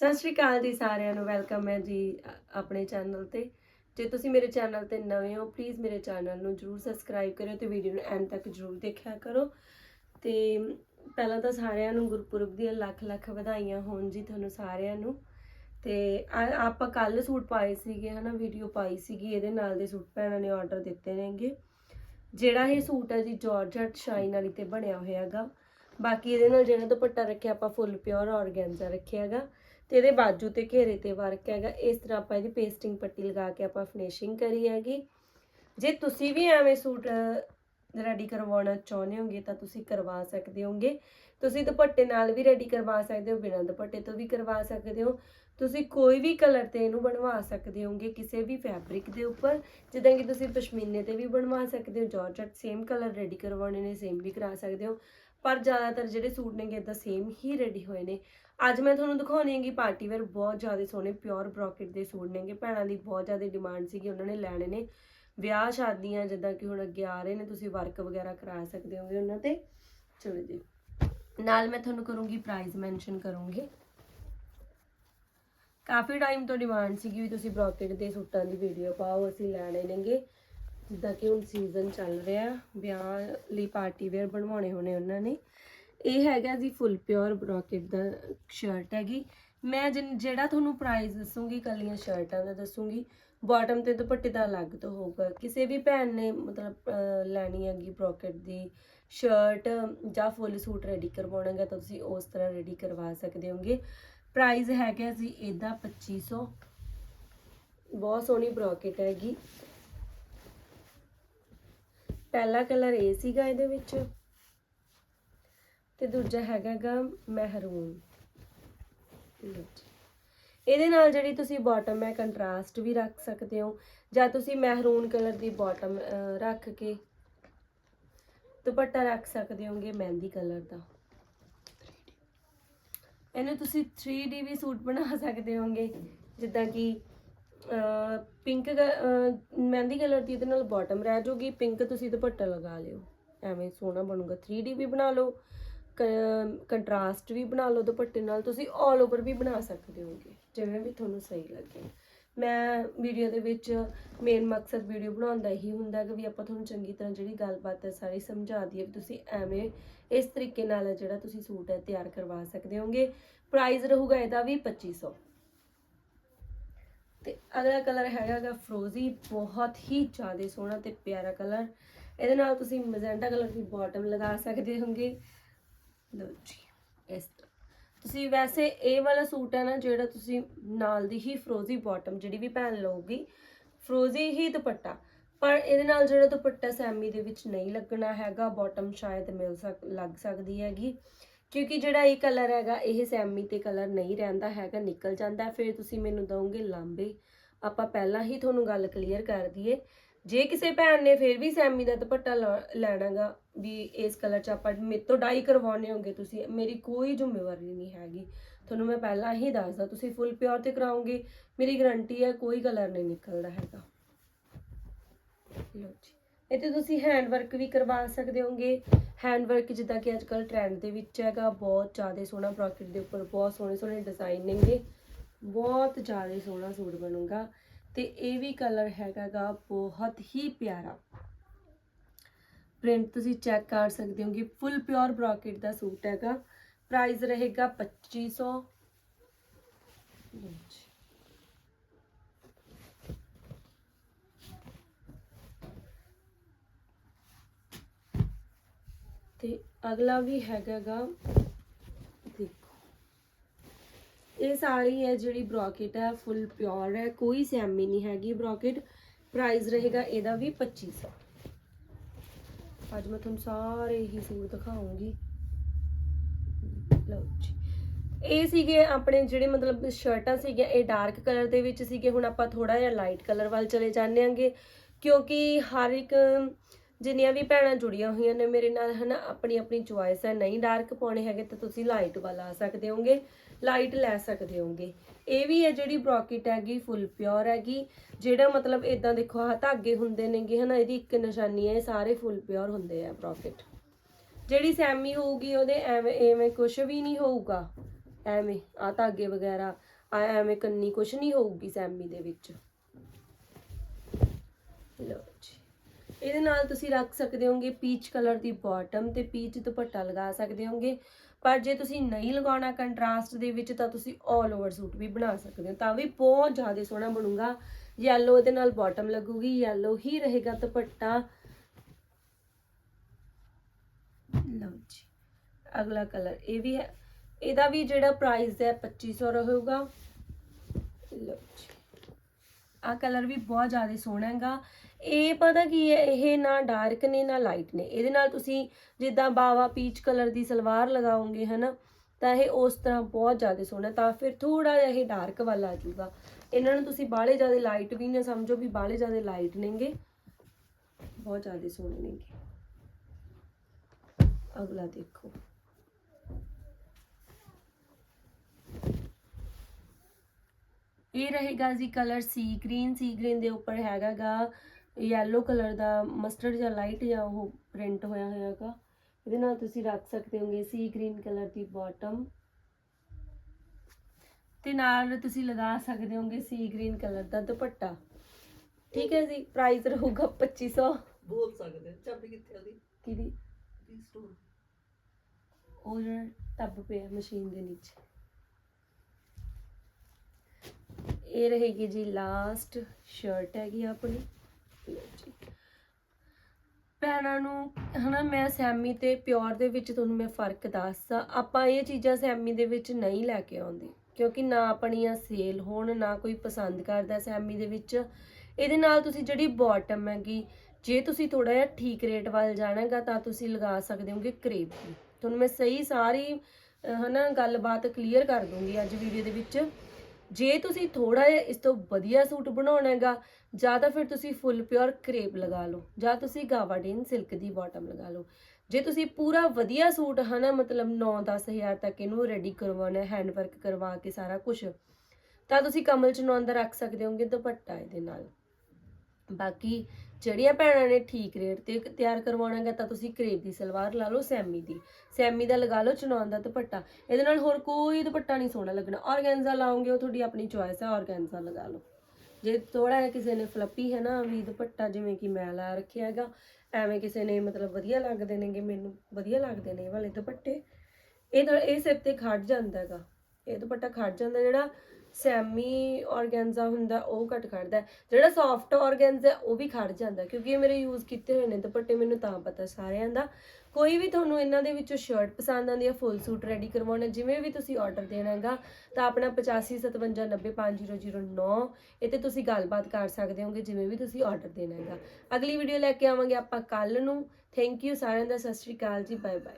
ਸਤਿ ਸ਼੍ਰੀ ਅਕਾਲ ਜੀ ਸਾਰਿਆਂ ਨੂੰ, ਵੈਲਕਮ ਹੈ ਜੀ ਆਪਣੇ ਚੈਨਲ ਤੇ। ਜੇ ਤੁਸੀਂ ਮੇਰੇ ਚੈਨਲ ਤੇ ਨਵੇਂ ਹੋ ਪਲੀਜ਼ ਮੇਰੇ ਚੈਨਲ ਨੂੰ ਜਰੂਰ ਸਬਸਕ੍ਰਾਈਬ ਕਰਿਓ ਤੇ ਵੀਡੀਓ ਨੂੰ ਐਂਡ ਤੱਕ ਜਰੂਰ ਦੇਖਿਆ ਕਰੋ। ਤੇ ਪਹਿਲਾਂ ਤਾਂ ਸਾਰਿਆਂ ਨੂੰ ਗੁਰਪੁਰਬ ਦੀਆਂ ਲੱਖ ਲੱਖ ਵਧਾਈਆਂ ਹੋਣ ਜੀ ਤੁਹਾਨੂੰ ਸਾਰਿਆਂ ਨੂੰ। ਤੇ ਆਪਾਂ ਕੱਲ ਸੂਟ ਪਾਏ ਸੀਗੇ, ਹਨਾ ਵੀਡੀਓ ਪਾਈ ਸੀਗੀ, ਇਹਦੇ ਨਾਲ ਦੇ ਸੂਟ ਭੈਣਾਂ ਨੇ ਆਰਡਰ ਦਿੱਤੇ ਨੇਗੇ। ਜਿਹੜਾ ਇਹ ਸੂਟ ਹੈ ਜੀ ਜਾਰਜਟ ਸ਼ਾਈਨ ਵਾਲੀ ਤੇ ਬਣਿਆ ਹੋਇਆ ਹੈਗਾ। ਬਾਕੀ ਇਹਦੇ ਨਾਲ ਜਿਹੜਾ ਦੁਪੱਟਾ ਰੱਖਿਆ, ਆਪਾਂ ਫੁੱਲ ਪਿਓਰ ਆਰਗੈਂਜ਼ਾ ਰੱਖਿਆ ਹੈਗਾ। ਤੇ ਇਹਦੇ ਬਾਜੂ ਤੇ ਘੇਰੇ ਤੇ ਵਰਕ ਹੈਗਾ। ਇਸ ਤਰ੍ਹਾਂ ਆਪਾਂ ਇਹਦੀ ਪੇਸਟਿੰਗ ਪੱਟੀ ਲਗਾ ਕੇ ਆਪਾਂ ਫਿਨਿਸ਼ਿੰਗ ਕਰੀ ਹੈਗੀ। ਜੇ ਤੁਸੀਂ ਵੀ ਐਵੇਂ ਸੂਟ ਰੈਡੀ ਕਰਵਾਉਣਾ ਚਾਹੁੰਦੇ ਹੋਗੇ ਤਾਂ ਤੁਸੀਂ ਕਰਵਾ ਸਕਦੇ ਹੋਗੇ। ਤੁਸੀਂ ਦੁਪੱਟੇ ਨਾਲ ਵੀ ਰੈਡੀ ਕਰਵਾ ਸਕਦੇ ਹੋ, ਬਿਨਾਂ ਦੁਪੱਟੇ ਤੋਂ ਵੀ ਕਰਵਾ ਸਕਦੇ ਹੋ। ਤੁਸੀਂ ਕੋਈ ਵੀ ਕਲਰ ਤੇ ਇਹਨੂੰ ਬਣਵਾ ਸਕਦੇ ਹੋਗੇ ਕਿਸੇ ਵੀ ਫੈਬਰਿਕ ਦੇ ਉੱਪਰ। ਜਿੱਦਾਂ ਕਿ ਤੁਸੀਂ ਪਸ਼ਮੀਨੇ ਤੇ ਵੀ ਬਣਵਾ ਸਕਦੇ ਹੋ ਜਾਰਜਟ ਸੇਮ ਕਲਰ ਰੈਡੀ ਕਰਵਾਉਣੇ ਨੇ ਸੇਮ ਵੀ ਕਰਾ ਸਕਦੇ ਹੋ। ਪਰ ਜ਼ਿਆਦਾਤਰ ਜਿਹੜੇ ਸੂਟ ਨੇਗੇ ਇਦਾਂ ਸੇਮ ਹੀ ਰੈਡੀ ਹੋਏ ਨੇ। ਅੱਜ ਮੈਂ ਤੁਹਾਨੂੰ ਦਿਖਾਉਣੀ ਹੈਗੀ ਪਾਰਟੀ ਵੇਅਰ ਬਹੁਤ ਜ਼ਿਆਦਾ ਸੋਹਣੇ ਪਿਓਰ ਬ੍ਰੋਕੇਟ ਦੇ ਸੂਟ ਨੇਗੇ। ਭੈਣਾਂ ਦੀ ਬਹੁਤ ਜ਼ਿਆਦਾ ਡਿਮਾਂਡ ਸੀਗੀ, ਉਹਨਾਂ ਨੇ ਲੈਣੇ ਨੇ। ਵਿਆਹ ਸ਼ਾਦੀਆਂ ਜਿੱਦਾਂ ਕਿ ਹੁਣ ਅੱਗੇ ਆ ਰਹੇ ਨੇ, ਤੁਸੀਂ ਵਰਕ ਵਗੈਰਾ ਕਰਾ ਸਕਦੇ ਹੋਗੇ ਉਹਨਾਂ ਤੇ। ਚਲੋ ਜੀ। ਨਾਲ ਮੈਂ ਤੁਹਾਨੂੰ ਕਰੂੰਗੀ ਪ੍ਰਾਈਸ ਮੈਂਸ਼ਨ ਕਰੂੰਗੀ। ਕਾਫੀ ਟਾਈਮ ਤੋਂ ਡਿਮਾਂਡ ਸੀਗੀ ਵੀ ਤੁਸੀਂ ਬ੍ਰੋਕੇਟ ਦੇ ਸੂਟਾਂ ਦੀ ਵੀਡੀਓ ਪਾਓ, ਅਸੀਂ ਲੈਣੇ ਨੇਗੇ। ਜਿੱਦਾਂ ਕਿ ਹੁਣ ਸੀਜ਼ਨ ਚੱਲ ਰਿਹਾ, ਵਿਆਹ ਲਈ ਪਾਰਟੀ ਵੇਅਰ ਬਣਵਾਉਣੇ ਹੋਣੇ ਉਹਨਾਂ ਨੇ। ਇਹ ਹੈਗਾ ਜੀ ਫੁੱਲ ਪਿਓਰ ਬ੍ਰੋਕੇਟ ਦਾ ਸ਼ਰਟ ਹੈਗੀ। ਮੈਂ ਜਿਨ- ਜਿਹੜਾ ਤੁਹਾਨੂੰ ਪ੍ਰਾਈਸ ਦੱਸੂਗੀ ਕੱਲੀਆਂ ਸ਼ਰਟਾਂ ਦਾ ਦੱਸੂਗੀ ਬਾਟਮ ਤੇ ਦੁਪੱਟੇ ਦਾ ਅਲੱਗ ਤੋਂ ਹੋਊਗਾ। ਕਿਸੇ ਵੀ ਭੈਣ ਨੇ ਮਤਲਬ ਲੈਣੀ ਹੈਗੀ ਬ੍ਰੋਕੇਟ ਦੀ ਸ਼ਰਟ ਜਾਂ ਫੁੱਲ ਸੂਟ ਰੈਡੀ ਕਰਵਾਉਣਾ ਹੈਗਾ ਤਾਂ ਤੁਸੀਂ ਉਸ ਤਰ੍ਹਾਂ ਰੈਡੀ ਕਰਵਾ ਸਕਦੇ ਹੋਗੇ। ਪ੍ਰਾਈਸ ਹੈਗਾ ਜੀ ਇਹਦਾ 2500 ਬਹੁਤ ਸੋਹਣੀ ਬ੍ਰੋਕੇਟ ਹੈਗੀ। ਪਹਿਲਾ ਕਲਰ ਇਹ ਸੀਗਾ ਇਹਦੇ ਵਿੱਚ। ਤੇ ਦੂਜਾ ਹੈਗਾਗਾ ਮਹਿਰੂਨ। ਇਹਦੇ ਨਾਲ ਜਿਹੜੀ ਤੁਸੀਂ ਬਾਟਮ ਹੈ ਕੰਟਰਾਸਟ ਵੀ ਰੱਖ ਸਕਦੇ ਹੋ। ਜਾਂ ਤੁਸੀਂ ਮਹਿਰੂਨ ਕਲਰ ਦੀ ਬਾਟਮ ਰੱਖ ਕੇ ਦੁਪੱਟਾ ਰੱਖ ਸਕਦੇ ਹੋਗੇ ਮਹਿੰਦੀ ਕਲਰ ਦਾ। ਇਹਨੂੰ ਤੁਸੀਂ 3D ਵੀ ਸੂਟ ਬਣਾ ਸਕਦੇ ਹੋਗੇ। ਜਿੱਦਾਂ ਕਿ ਪਿੰਕ ਮਹਿੰਦੀ ਕਲਰ ਦੀ ਇਹਦੇ ਨਾਲ ਬਾਟਮ ਰਹਿ ਜਾਊਗੀ ਪਿੰਕ ਤੁਸੀਂ ਦੁਪੱਟਾ ਲਗਾ ਲਿਓ। ਐਵੇਂ ਸੋਹਣਾ ਬਣੂਗਾ। 3D ਵੀ ਬਣਾ ਲਓ। ਕੰਟਰਾਸਟ ਵੀ ਬਣਾ ਲਓ ਦੁਪੱਟੇ ਨਾਲ। ਤੁਸੀਂ 올 ਓਵਰ ਵੀ ਬਣਾ ਸਕਦੇ ਹੋਗੇ। ਜਿਵੇਂ ਵੀ ਤੁਹਾਨੂੰ ਸਹੀ ਲੱਗੇ। ਮੈਂ ਵੀਡੀਓ ਦੇ ਵਿੱਚ ਮੇਨ ਮਕਸਦ ਵੀਡੀਓ ਬਣਾਉਣ ਦਾ ਇਹੀ ਹੁੰਦਾ ਕਿ ਵੀ ਆਪਾਂ ਤੁਹਾਨੂੰ ਚੰਗੀ ਤਰ੍ਹਾਂ ਜਿਹੜੀ ਗੱਲਬਾਤ ਹੈ ਸਾਰੀ ਸਮਝਾ ਦਈਏ ਵੀ ਤੁਸੀਂ ਐਵੇਂ ਇਸ ਤਰੀਕੇ ਨਾਲ ਹੈ ਜਿਹੜਾ ਤੁਸੀਂ ਸੂਟ ਹੈ ਤਿਆਰ ਕਰਵਾ ਸਕਦੇ ਹੋਗੇ। ਪ੍ਰਾਈਸ ਰਹੂਗਾ ਇਹਦਾ ਵੀ 2500 ਤੇ ਅਗਲਾ ਕਲਰ ਹੈਗਾਗਾ ਫਰੋਜ਼ੀ ਬਹੁਤ ਹੀ ਜ਼ਿਆਦਾ ਸੋਹਣਾ ਤੇ ਪਿਆਰਾ ਕਲਰ। ਇਹਦੇ ਨਾਲ ਤੁਸੀਂ ਮੈਜੈਂਟਾ ਕਲਰ ਦੀ ਬਾਟਮ ਲਗਾ ਸਕਦੇ ਹੋਗੇ। ਲਓ ਜੀ, ਇਸ ਤਰ੍ਹਾਂ। ਤੁਸੀਂ ਵੈਸੇ ਇਹ ਵਾਲਾ ਸੂਟ ਹੈ ਨਾ, ਜਿਹੜਾ ਤੁਸੀਂ ਨਾਲ ਦੀ ਹੀ ਫਰੋਜ਼ੀ ਬਾਟਮ ਜਿਹੜੀ ਵੀ ਭੈਣ ਲਓਗੀ ਫਰੋਜ਼ੀ ਹੀ ਦੁਪੱਟਾ। ਪਰ ਇਹਦੇ ਨਾਲ ਜਿਹੜਾ ਦੁਪੱਟਾ ਸੈਮੀ ਦੇ ਵਿੱਚ ਨਹੀਂ ਲੱਗਣਾ ਹੈਗਾ ਬਾਟਮ ਸ਼ਾਇਦ ਮਿਲ ਸਕ, ਲੱਗ ਸਕਦੀ ਹੈਗੀ। ਕਿਉਂਕਿ ਜਿਹੜਾ ਇਹ ਕਲਰ ਹੈਗਾ, ਇਹ ਸੈਮੀ ਤੇ ਕਲਰ ਨਹੀਂ ਰਹਿੰਦਾ ਹੈਗਾ, ਨਿਕਲ ਜਾਂਦਾ। ਫਿਰ ਤੁਸੀਂ ਮੈਨੂੰ ਦਵੋਗੇ ਲਾਂਬੇ। ਆਪਾਂ ਪਹਿਲਾਂ ਹੀ ਤੁਹਾਨੂੰ ਗੱਲ ਕਲੀਅਰ ਕਰ ਦਈਏ। ਜੇ ਕਿਸੇ ਭੈਣ ਨੇ ਫਿਰ ਵੀ ਸੈਮੀ ਦਾ ਦੁਪੱਟਾ ਲ- ਲੈਣਾਗਾ ਵੀ ਇਸ ਕਲਰ 'ਚ ਆਪਾਂ ਮੇਰੇ ਤੋਂ ਡਾਈ ਕਰਵਾਉਣੇ ਹੋਗੇ ਤੁਸੀਂ, ਮੇਰੀ ਕੋਈ ਜ਼ਿੰਮੇਵਾਰੀ ਨਹੀਂ ਹੈਗੀ। ਤੁਹਾਨੂੰ ਮੈਂ ਪਹਿਲਾਂ ਹੀ ਦੱਸਦਾ, ਤੁਸੀਂ ਫੁੱਲ ਪਿਓਰ ਤੇ ਕਰਾਉਂਗੇ ਮੇਰੀ ਗਾਰੰਟੀ ਹੈ ਕੋਈ ਕਲਰ ਨਹੀਂ ਨਿਕਲਦਾ ਹੈਗਾ। ਲਓ ਜੀ। ਇੱਥੇ ਤੁਸੀਂ ਹੈਂਡ ਵਰਕ ਵੀ ਕਰਵਾ ਸਕਦੇ ਹੋਗੇ। ਹੈਂਡ ਵਰਕ ਜਿੱਦਾਂ ਕਿ ਅੱਜ ਕੱਲ ਟ੍ਰੈਂਡ ਦੇ ਵਿੱਚ ਹੈਗਾ, ਬਹੁਤ ਜ਼ਿਆਦਾ ਸੋਹਣਾ ਬ੍ਰੋਕੇਟ ਦੇ ਉੱਪਰ ਬਹੁਤ ਸੋਹਣੇ ਸੋਹਣੇ ਡਿਜ਼ਾਈਨ ਨੇਗੇ। ਬਹੁਤ ਜ਼ਿਆਦਾ ਸੋਹਣਾ ਸੂਟ ਬਣੂਗਾ ਤੇ ਇਹ ਵੀ ਕਲਰ ਹੈਗਾਗਾ ਬਹੁਤ ਹੀ ਪਿਆਰਾ। ਪ੍ਰਿੰਟ ਤੁਸੀਂ ਚੈੱਕ ਕਰ ਸਕਦੇ ਹੋਗੇ ਫੁੱਲ ਪਿਓਰ ਬ੍ਰੋਕੇਟ ਦਾ ਸੂਟ ਹੈਗਾ। ਪ੍ਰਾਈਸ ਰਹੇਗਾ 2500 ਲਓ ਤੇ ਅਗਲਾ ਵੀ ਹੈਗਾਗਾ ਦੇਖੋ ਇਹ ਸਾਰੀ ਹੈ ਜਿਹੜੀ ਬ੍ਰੋਕੇਟ ਹੈ, ਫੁੱਲ ਪਿਓਰ ਹੈ, ਕੋਈ ਸੈਮੀ ਨਹੀਂ ਹੈਗੀ। ਬ੍ਰੋਕੇਟ ਪ੍ਰਾਈਸ ਰਹੇਗਾ ਇਹਦਾ ਵੀ 2500 ਅੱਜ ਮੈਂ ਤੁਹਾਨੂੰ ਸਾਰੇ ਹੀ ਸੂਟ ਦਿਖਾਉਂਗੀ। ਲਓ ਜੀ। ਇਹ ਸੀਗੇ ਆਪਣੇ ਜਿਹੜੇ ਮਤਲਬ ਸ਼ਰਟਾਂ ਸੀਗੀਆਂ, ਇਹ ਡਾਰਕ ਕਲਰ ਦੇ ਵਿੱਚ ਸੀਗੇ। ਹੁਣ ਆਪਾਂ ਥੋੜਾ ਜਿਹਾ ਲਾਈਟ ਕਲਰ ਵੱਲ ਚਲੇ ਜਾਂਦੇ ਆਂਗੇ ਕਿਉਂਕਿ ਹਰ ਇੱਕ ਜਿੰਨੀਆਂ ਵੀ ਭੈਣਾਂ ਜੁੜੀਆਂ ਹੋਈਆਂ ਨੇ ਮੇਰੇ ਨਾਲ, ਹਨਾ ਆਪਣੀ ਆਪਣੀ ਚੁਆਇਸ ਹੈ। ਨਹੀਂ ਡਾਰਕ ਪਾਉਣੇ ਹੈਗੇ ਤਾਂ ਤੁਸੀਂ ਲਾਈਟ ਵਾਲਾ ਆ ਸਕਦੇ ਹੋਗੇ। ਲਾਈਟ ਲੈ ਸਕਦੇ ਹੋਗੇ ਇਹ ਵੀ ਹੈ ਜਿਹੜੀ ਬ੍ਰੋਕੇਟ ਹੈਗੀ, ਫੁੱਲ ਪਿਓਰ ਹੈਗੀ। ਜਿਹੜਾ ਮਤਲਬ ਇਦਾਂ ਦੇਖੋ, ਆਹ ਧਾਗੇ ਹੁੰਦੇ ਨੇਗੇ ਹਨਾ, ਇਹਦੀ ਇੱਕ ਨਿਸ਼ਾਨੀ ਹੈ, ਇਹ ਸਾਰੇ ਫੁੱਲ ਪਿਓਰ ਹੁੰਦੇ ਆ ਬ੍ਰੋਕੇਟ। ਜਿਹੜੀ ਸੈਮੀ ਹੋਊਗੀ, ਉਹਦੇ ਐਵੇਂ ਐਵੇਂ ਕੁਝ ਵੀ ਨਹੀਂ ਹੋਊਗਾ। ਐਵੇਂ ਆ ਧਾਗੇ ਵਗੈਰਾ ਆ ਐਵੇਂ ਕੰਨੀ ਕੁਛ ਨਹੀਂ ਹੋਊਗੀ ਸੈਮੀ ਦੇ ਵਿੱਚ। ਲਓ ਜੀ। ਇਹਦੇ ਨਾਲ ਤੁਸੀਂ ਰੱਖ ਸਕਦੇ ਹੋਗੇ ਪੀਚ ਕਲਰ ਦੀ ਬਾਟਮ ਤੇ ਪੀਚ ਦੁਪੱਟਾ ਲਗਾ ਸਕਦੇ ਹੋਗੇ ਪਰ ਜੇ ਤੁਸੀਂ ਨਹੀਂ ਲਗਾਉਣਾ ਕੰਟਰਾਸਟ ਦੇ ਵਿੱਚ ਤਾਂ ਤੁਸੀਂ 올 ਓਵਰ ਸੂਟ ਵੀ ਬਣਾ ਸਕਦੇ ਹੋ, ਤਾਂ ਵੀ ਬਹੁਤ ਜ਼ਿਆਦਾ ਸੋਹਣਾ ਬਣੂਗਾ। ਯੈਲੋ ਇਹਦੇ ਨਾਲ ਬਾਟਮ ਲੱਗੂਗੀ ਯੈਲੋ ਹੀ ਰਹੇਗਾ ਦੁਪੱਟਾ। ਲਓ ਜੀ, ਅਗਲਾ ਕਲਰ ਇਹ ਵੀ ਹੈ। ਇਹਦਾ ਵੀ ਜਿਹੜਾ ਪ੍ਰਾਈਸ ਹੈ 2500 ਰਹੇਗਾ। ਲਓ ਜੀ ਆ ਕਲਰ ਵੀ ਬਹੁਤ ਜ਼ਿਆਦਾ ਸੋਹਣਾ ਹੈਗਾ। ਇਹ ਪਤਾ ਕੀ ਹੈ, ਇਹ ਨਾ ਡਾਰਕ ਨੇ, ਨਾ ਲਾਈਟ ਨੇ। ਇਹਦੇ ਨਾਲ ਤੁਸੀਂ ਜਿੱਦਾਂ ਬਾਵਾ ਪੀਚ ਕਲਰ ਦੀ ਸਲਵਾਰ ਲਗਾਓਗੇ, ਹਨਾ, ਤਾਂ ਇਹ ਉਸ ਤਰ੍ਹਾਂ ਬਹੁਤ ਜ਼ਿਆਦਾ ਸੋਹਣਾ ਤਾਂ ਫਿਰ ਥੋੜਾ ਜਿਹਾ ਇਹ ਡਾਰਕ ਵਾਲਾ ਆ ਜਾਊਗਾ। ਇਹਨਾਂ ਨੂੰ ਤੁਸੀਂ ਬਾਹਲੇ ਜ਼ਿਆਦਾ ਲਾਈਟ ਵੀ ਨਾ ਸਮਝੋ ਵੀ ਬਾਹਲੇ ਜ਼ਿਆਦਾ ਲਾਈਟ ਨੇਗੇ। ਬਹੁਤ ਜ਼ਿਆਦਾ ਸੋਹਣੇ ਨੇਗੇ। ਅਗਲਾ ਦੇਖੋ। ਇਹ ਰਹੇਗਾ ਜੀ ਕਲਰ ਸੀ ਗ੍ਰੀਨ ਸੀ ਗ੍ਰੀਨ ਦੇ ਉੱਪਰ ਹੈਗਾਗਾ। ਯੈਲੋ ਕਲਰ ਦਾ ਮਸਟਰਡ ਜਾਂ ਲਾਈਟ ਜਾਂ ਉਹ ਪ੍ਰਿੰਟ ਹੋਇਆ ਹੋਇਆਗਾ ਇਹਦੇ ਨਾਲ ਤੁਸੀਂ ਰੱਖ ਸਕਦੇ ਹੋਗੇ ਸੀ ਗ੍ਰੀਨ ਕਲਰ ਦੀ ਬਾਟਮ ਤੇ ਨਾਲ ਤੁਸੀਂ ਲਗਾ ਸਕਦੇ ਹੋਗੇ ਸੀ ਗ੍ਰੀਨ ਕਲਰ ਦਾ ਦੁਪੱਟਾ। ਠੀਕ ਹੈ ਜੀ ਪ੍ਰਾਈਸ ਰਹੂਗਾ 2500 ਬੋਲ ਸਕਦੇ ਚਾਬੀ ਕਿੱਥੇ ਉਹਦੀ? ਕਿਹਦੀ? ਦੀ ਸਟੋਰ ਉਹ ਜਿਹੜਾ ਟੱਬ ਪਿਆ ਮਸ਼ੀਨ ਦੇ ਨੀਚੇ। ਇਹ ਰਹੇਗੀ ਜੀ ਲਾਸਟ ਸ਼ਰਟ ਹੈਗੀ ਆਪਣੀ। ਭੈਣਾਂ ਨੂੰ ਹਨਾ ਮੈਂ ਸੈਮੀ ਤੇ ਪਿਓਰ ਦੇ ਵਿੱਚ ਤੁਹਾਨੂੰ ਮੈਂ ਫ਼ਰਕ ਦੱਸਦਾ। ਆਪਾਂ ਇਹ ਚੀਜ਼ਾਂ ਸੈਮੀ ਦੇ ਵਿੱਚ ਨਹੀਂ ਲੈ ਕੇ ਆਉਂਦੇ ਕਿਉਂਕਿ ਨਾ ਆਪਣੀਆਂ ਸੇਲ ਹੋਣ ਨਾ ਕੋਈ ਪਸੰਦ ਕਰਦਾ ਸੈਮੀ ਦੇ ਵਿੱਚ। ਇਹਦੇ ਨਾਲ ਤੁਸੀਂ ਜਿਹੜੀ ਬਾਟਮ ਹੈਗੀ ਜੇ ਤੁਸੀਂ ਥੋੜਾ ਜਿਹਾ ਠੀਕ ਰੇਟ ਵੱਲ ਜਾਣਾਗਾ ਤਾਂ ਤੁਸੀਂ ਲਗਾ ਸਕਦੇ ਹੋਗੇ ਕਰੇਪ। ਦੀ ਤੁਹਾਨੂੰ ਮੈਂ ਸਹੀ ਸਾਰੀ ਅਹ, ਹਨਾ ਗੱਲਬਾਤ ਕਲੀਅਰ ਕਰ ਦੂੰਗੀ ਅੱਜ ਵੀਡੀਓ ਦੇ ਵਿੱਚ। ਜੇ ਤੁਸੀਂ ਥੋੜਾ ਜਿਹਾ ਇਸ ਤੋਂ ਵਧੀਆ ਸੂਟ ਬਣਾਉਣਾ ਹੈਗਾ ਜਾਂ ਤਾਂ ਫਿਰ ਤੁਸੀਂ ਫੁੱਲ ਪਿਓਰ ਕਰੇਪ ਲਗਾ ਲਓ, ਜਾਂ ਤੁਸੀਂ ਗਾਵਾਡੀਨ ਸਿਲਕ ਦੀ ਬਾਟਮ ਲਗਾ ਲਓ। ਜੇ ਤੁਸੀਂ ਪੂਰਾ ਵਧੀਆ ਸੂਟ, ਹਨਾ, ਮਤਲਬ 9-10 ਹਜ਼ਾਰ ਤੱਕ ਇਹਨੂੰ ਰੈਡੀ ਕਰਵਾਉਣਾ ਹੈਂਡ ਵਰਕ ਕਰਵਾ ਕੇ ਸਾਰਾ ਕੁਝ ਤਾਂ ਤੁਸੀਂ ਕਮਲ ਚਨੌਨ ਦਾ ਰੱਖ ਸਕਦੇ ਹੋਗੇ ਦੁਪੱਟਾ ਇਹਦੇ ਨਾਲ। ਬਾਕੀ ਜਿਹੜੀਆਂ ਭੈਣਾਂ ਨੇ ਠੀਕ ਰੇਟ ਤੇ ਤਿਆਰ ਕਰਵਾਉਣਾ ਹੈਗਾ ਤਾਂ ਤੁਸੀਂ ਕਰੇਪ ਦੀ ਸਲਵਾਰ ਲਾ ਲਓ, ਸੈਮੀ ਦੀ। ਸੈਮੀ ਦਾ ਲਗਾ ਲਓ ਚਨੌਨ ਦਾ ਦੁਪੱਟਾ। ਇਹਦੇ ਨਾਲ ਹੋਰ ਕੋਈ ਦੁਪੱਟਾ ਨਹੀਂ ਸੋਹਣਾ ਲੱਗਣਾ। ਔਰਗੈਂਜ਼ਾ ਲਾਉਂਗੇ ਉਹ ਤੁਹਾਡੀ ਆਪਣੀ ਚੁਆਇਸ ਹੈ ਔਰਗੈਂਜ਼ਾ ਲਗਾ ਲਓ। ਜੇ ਥੋੜਾ ਜਿਹਾ ਕਿਸੇ ਨੇ ਫਲੱਪੀ ਹੈ ਨਾ ਵੀ ਦੁਪੱਟਾ ਜਿਵੇਂ ਕਿ ਮੈਂ ਲਾ ਰੱਖਿਆ ਹੈਗਾ, ਐਵੇਂ ਕਿਸੇ ਨੇ ਮਤਲਬ ਵਧੀਆ ਲੱਗਦੇ ਨੇਗੇ ਮੈਨੂੰ ਵਧੀਆ ਲੱਗਦੇ ਨੇ ਇਹ ਵਾਲੇ ਦੁਪੱਟੇ। ਇਹ ਤਾਂ ਇਹ ਸਿਰ ਤੇ ਖੜ ਜਾਂਦਾ ਹੈਗਾ। ਇਹ ਦੁਪੱਟਾ ਖੜ ਜਾਂਦਾ, ਜਿਹੜਾ ਸੈਮੀ ਔਰਗੈਂਜ਼ਾ ਹੁੰਦਾ, ਉਹ ਘੱਟ ਖੜਦਾ ਹੈ। ਜਿਹੜਾ ਸੌਫਟ ਔਰਗੈਂਜ਼ਾ ਉਹ ਵੀ ਖੜ ਜਾਂਦਾ ਕਿਉਂਕਿ ਇਹ ਮੇਰੇ ਯੂਜ਼ ਕੀਤੇ ਹੋਏ ਨੇ ਦੁਪੱਟੇ, ਮੈਨੂੰ ਤਾਂ ਪਤਾ ਸਾਰਿਆਂ ਦਾ। ਕੋਈ ਵੀ ਤੁਹਾਨੂੰ ਇਹਨਾਂ ਦੇ ਵਿੱਚੋਂ ਸ਼ਰਟ ਪਸੰਦ ਆਉਂਦੀ ਹੈ ਫੁੱਲ ਸੂਟ ਰੈਡੀ ਕਰਵਾਉਣਾ, ਜਿਵੇਂ ਵੀ ਤੁਸੀਂ ਆਰਡਰ ਦੇਣਾ ਹੈਗਾ, ਤਾਂ ਆਪਣਾ 8557905009 ਇਹ ਤੇ ਤੁਸੀਂ ਗੱਲਬਾਤ ਕਰ ਸਕਦੇ ਹੋਗੇ, ਜਿਵੇਂ ਵੀ ਤੁਸੀਂ ਆਰਡਰ ਦੇਣਾ ਹੈਗਾ। ਅਗਲੀ ਵੀਡੀਓ ਲੈ ਕੇ ਆਵਾਂਗੇ ਆਪਾਂ ਕੱਲ ਨੂੰ। ਥੈਂਕ ਯੂ ਸਾਰਿਆਂ ਦਾ, ਸਤਿ ਸ਼੍ਰੀ ਅਕਾਲ ਜੀ ਬਾਏ ਬਾਏ